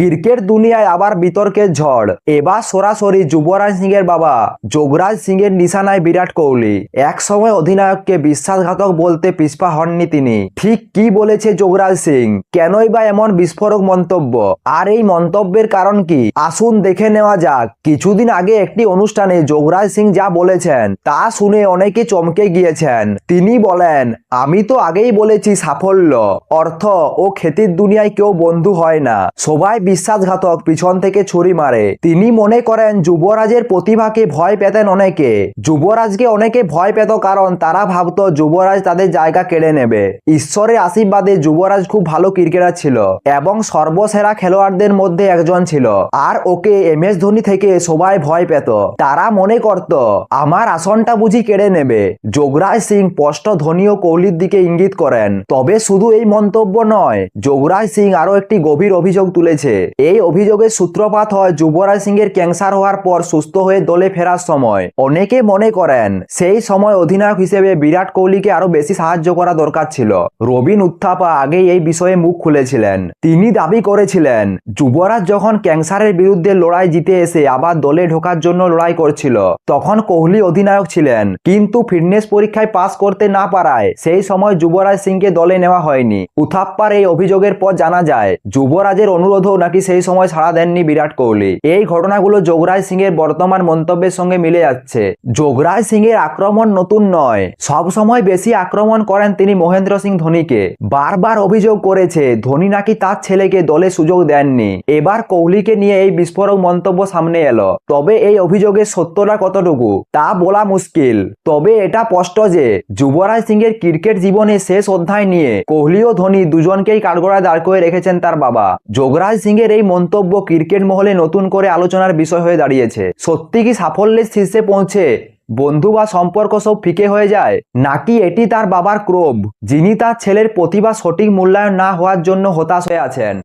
Cricket দুনিয়ায় আবার বিতর্কের ঝড়। এবার সরাসরি যুবরাজ সিং এর বাবা, যোগরাজ সিং এর নিশানায় বিরাট কোহলি। এক সময় অধিনায়ককে বিশ্বাসঘাতক বলতে পিছপা হননি তিনি। ঠিক কি বলেছে যোগরাজ সিং? কেনই বা এমন বিস্ফোরক মন্তব্য? আর এই মন্তব্যের কারণ কি? আসুন দেখে নেওয়া যাক। কিছুদিন আগে একটি অনুষ্ঠানে যোগরাজ সিং যা বলেছেন, তা শুনে অনেকে চমকে গিয়েছেন। তিনি বলেন, আমি তো আগেই বলেছি সাফল্য। অর্থ ও খ্যাতির দুনিয়ায় কেউ বন্ধু হয় না। সবাই বিশ্বাসঘাতক পিছন থেকে ছুরি মারে। তিনি মনে করেন যুবরাজের প্রতিভাকে ভয় পেতেন অনেকে। যুবরাজকে অনেকে ভয় পেত কারণ তারা ভাবত যুবরাজ তাদের জায়গা কেড়ে নেবে। ঈশ্বরের আশীর্বাদে যুবরাজ খুব ভালো ক্রিকেটার ছিল এবং সর্বসেরা খেলোয়াড়দের মধ্যে একজন ছিল। আর ওকে এম এস ধোনি থেকে সবাই ভয় পেত। তারা মনে করত, আমার আসনটা বুঝি কেড়ে নেবে। যোগরাজ সিং স্পষ্ট ধোনি ও কোহলির দিকে ইঙ্গিত করেন। তবে শুধু এই মন্তব্য নয় যোগরাজ সিং আরও একটি গভীর অভিযোগ তুলেছে। এই অভিযোগের সূত্রপাত হয় যুবরাজ সিং এর ক্যান্সার হওয়ার পর সুস্থ হয়ে দলে ফেরার সময়। অনেকে মনে করেন, সেই সময় অধিনায়ক হিসেবে বিরাট কোহলিকে আরও বেশি সাহায্য করা দরকার ছিল। রবিন উত্থাপা আগেই এই বিষয়ে মুখ খুলেছিলেন। তিনি দাবি করেছিলেন, যুবরাজ যখন ক্যান্সারের বিরুদ্ধে লড়াই জিতে এসে আবার দলে ঢোকার জন্য লড়াই করছিল, তখন কোহলি অধিনায়ক ছিলেন। কিন্তু ফিটনেস পরীক্ষায় পাস করতে না পারায় সেই সময় যুবরাজ সিংকে দলে নেওয়া হয়নি। উথাপ্পার এই অভিযোগের পর জানা যায়, যুবরাজের অনুরোধও নাকি সেই সময় সাড়া দেননি বিরাট কোহলি? এই ঘটনাগুলো যোগরাজ সিং এর বর্তমান মন্তব্যের সঙ্গে মিলে যাচ্ছে। যোগরাজ সিং এর আক্রমণ নতুন নয়। সব সময় বেশি আক্রমণ করেন তিনি মহেন্দ্র সিং ধোনিকে। বারবার অভিযোগ করেছে, ধোনি নাকি তার ছেলেকে দলে সুযোগ দেননি। এবার কোহলিকে নিয়ে এই বিস্ফোরক মন্তব্য সামনে এলো। তবে এই অভিযোগের সত্যটা কতটুকু, তা বলা মুশকিল। তবে এটা স্পষ্ট যে, যুবরাজ সিং এর ক্রিকেট জীবনের শেষ অধ্যায় নিয়ে কোহলি ও ধোনি দুজনকেই কাঠগড়ায় দাঁড় করে রেখেছেন তার বাবা। যোগরাজ সিং এর এই মন্তব্য ক্রিকেট মহলে নতুন করে আলোচনার বিষয় হয়ে দাঁড়িয়েছে। সত্যি কি সাফল্যের শীর্ষে পৌঁছে বন্ধু বা সম্পর্ক সব ফিকে হয়ে যায়? নাকি এটি তার বাবার ক্রোভ, যিনি তার ছেলের প্রতিভা সঠিক মূল্যায়ন না হওয়ার জন্য হতাশ হয়ে আছেন?